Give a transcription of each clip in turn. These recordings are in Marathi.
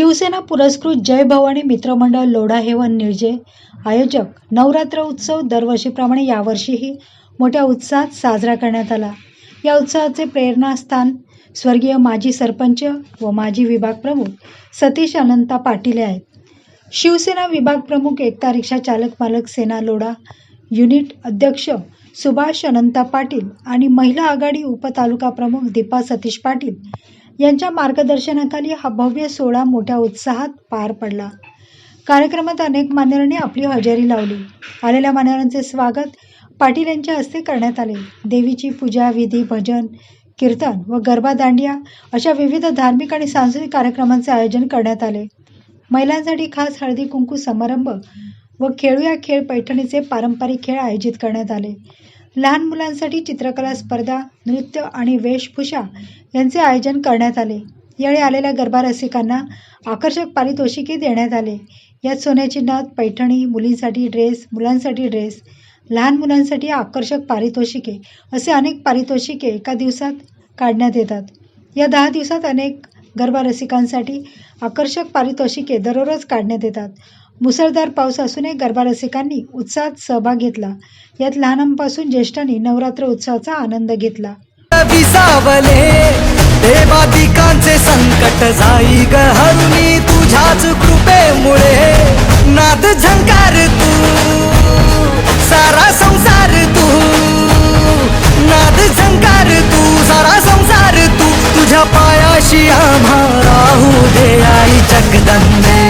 शिवसेना पुरस्कृत जय भवानी मित्रमंडळ लोढा हेवन निर्जे. आयोजक नवरात्र उत्सव दरवर्षीप्रमाणे यावर्षीही मोठ्या उत्साहात साजरा करण्यात आला. या उत्सवाचे प्रेरणास्थान स्वर्गीय माजी सरपंच व माजी विभाग प्रमुख सतीश अनंता पाटील आहेत. शिवसेना विभाग प्रमुख एकता रिक्षा चालक मालक सेना लोढा युनिट अध्यक्ष सुभाष अनंता पाटील आणि महिला आघाडी उपतालुका प्रमुख दीपा सतीश पाटील यांच्या मार्गदर्शनाखाली हा भव्य सोहळा मोठ्या उत्साहात पार पडला. कार्यक्रमात अनेक मान्यवरांनी आपली हजेरी लावली. आलेल्या मान्यवरांचे स्वागत पाटील यांच्या हस्ते करण्यात आले. देवीची पूजा विधी भजन कीर्तन व गरबा दांडिया अशा विविध धार्मिक आणि सांस्कृतिक कार्यक्रमांचे आयोजन करण्यात आले. महिलांसाठी खास हळदी कुंकू समारंभ व खेळूया खेळ पैठणीचे पारंपरिक खेळ आयोजित करण्यात आले. लहान मुलांसाठी चित्रकला स्पर्धा नृत्य आणि वेशभूषा यांचे आयोजन करण्यात आले. यावेळी आलेल्या गरबा रसिकांना आकर्षक पारितोषिके देण्यात आले. यात सोन्याची नथ पैठणी मुलींसाठी ड्रेस मुलांसाठी ड्रेस लहान मुलांसाठी आकर्षक पारितोषिके असे अनेक पारितोषिके एका दिवसात काढण्यात येतात. या दहा दिवसात अनेक गरबा रसिकांसाठी आकर्षक पारितोषिके दररोज काढण्यात येतात. मुसळधार पाऊस असूनही गरबा रसिकांनी उत्साहात सहभाग घेतला. यात लहानांपासून ज्येष्ठांनी नवरात्र उत्सवाचा आनंद घेतला. विसावले देवादिकांचे संकट जाई ग हरुणी तुझ्याच कृपेमुळे. नाद झंकार तू सारा संसार तू. नाद झंकार तू सारा संसार तू. तुझ्या पायाशी आम्हा राहू दे आई जगदंबे.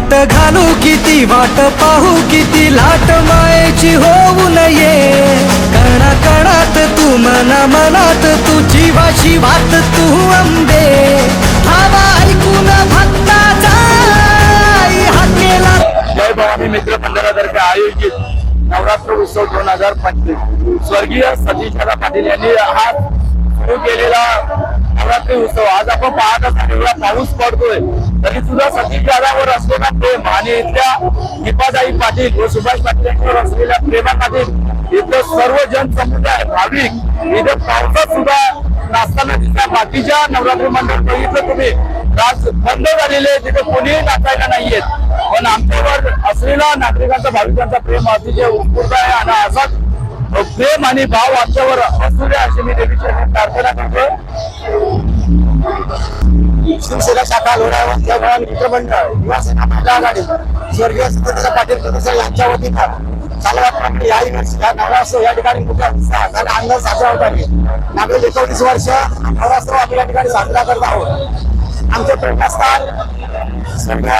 घाट घालू किती वाट पाहू किती लाट मायेची होऊ नये. कणा कणात तू मना मनात तू जीवाशी वात तू अंबे हवा ऐकून भक्ताचा आई हाकेला जय भवानी मित्र मंडळातर्फे आयोजित नवरात्र उत्सव दोन हजार पंचवीस स्वर्गीय सतीश दादा पाटील यांनी हा सुरू केलेला नवरात्री उत्सव. आज आपण पाहत असताना एवढा पाऊस पडतोय. तरी सुद्धा सचिन दादावर असलेला प्रेम आणि इथल्या दीपादाई पाटील व सुभाष पाटील यांच्यावर असलेल्या प्रेमाखातीर इथलं सर्व जनसमुदाय भाविक इथं पावसात सुद्धा नाचताना दिसला बाकीच्या नवरात्री मंडळ बघितलं तुम्ही. राज बंद झालेले तिथे कोणीही नाचायला नाहीयेत. पण आमच्यावर असलेला नागरिकांचा भाविकांचा प्रेम अतिशय उत्स्फूर्त आहे. आणि असाच प्रेम आणि भाव आमच्यावर असू द्या अशी मी देवीची प्रार्थना करतो शिवसेना शाखा लोढा मित्रमंडळ युवासेना महिला आघाडी स्वर्गीय सत्येंद्र पाटील प्रदेश यांच्या वतीनं चालवाप्रमाणे याही वर्षी या नवरात्र या ठिकाणी मोठ्या उत्साहात आनंद साजरा होत आहे. मागील एकोणीस वर्ष नवरात्र आम्ही या ठिकाणी साजरा करत आहोत. आमचे प्रेरणास्थान स्वर्गीय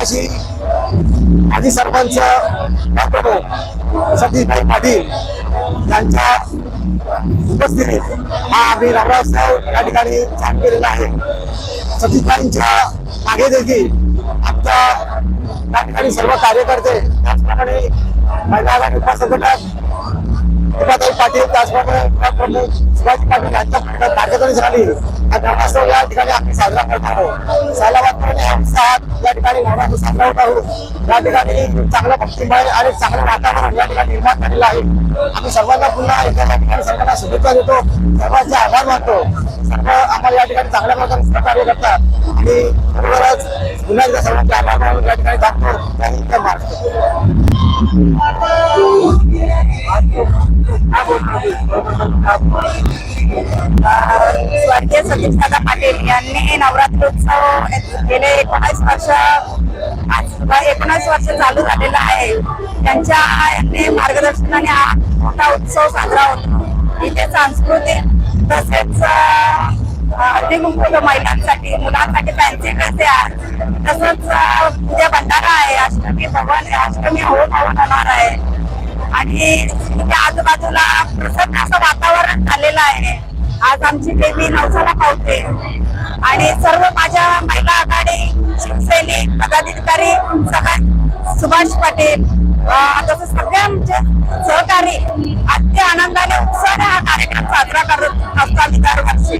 अशी सरपंच डॉक्टर सतीशभाई पाटील त्यांच्या उपस्थितीत हा आम्ही नवरात्र या ठिकाणी चालू केलेला आहे सतीशभाईंच्या मागे देखील आमच्या या ठिकाणी सर्व कार्यकर्ते त्याचप्रमाणे महिला आघाडी उपसंघटक दीपाताई पाटील त्याचप्रमाणे प्रमुख शिवाजी पाटील यांच्या कार्यकर्ते झाली. हा या ठिकाणी आम्ही साजरा करत आहोत. सालाबादप्रमाणे या उत्साहात या ठिकाणी नवरात्र साजरा होत आहोत या ठिकाणी चांगलं भक्तिमय आणि चांगलं वातावरण या ठिकाणी निर्माण झालेलं आहे. आम्ही सर्वांना पुन्हा एकदा या ठिकाणी सर्वांना शुभेच्छा देतो. सर्वांचे आभार मानतो. सर्व आम्हाला या ठिकाणी चांगल्या प्रकारे सहकार्य करतात. आणि बरोबरच पुन्हा एकदा सर्वांचे आभार मानून या ठिकाणी दाखवतो त्यानंतर स्वर्गीय सतीश दादा पाटील यांनी नवरात्रोत्सव गेले एकोणीस वर्ष आज एकोणीस वर्ष चालू झालेला आहे. त्यांच्या यांनी मार्गदर्शनाने हा मोठा उत्सव साजरा होतो. इथे सांस्कृतिक तसेच महिलांसाठी मुलांसाठी त्यांचे कसे तसंच उद्या भंडारा आहे अष्टमी भवन अष्टमी होऊन होऊन होणार आहे. आणि आजूबाजूला प्रसन्न असं वातावरण झालेलं आहे. आज आमची देवी नवसाला पावते. आणि सर्व माझ्या महिला आघाडी शिवसैनिक पदाधिकारी सगळ्या सुभाष पाटील तसं सगळे आमचे सहकारी अत्य आनंदाने उत्साहाने हा कार्यक्रम साजरा करत असतात दरवर्षी.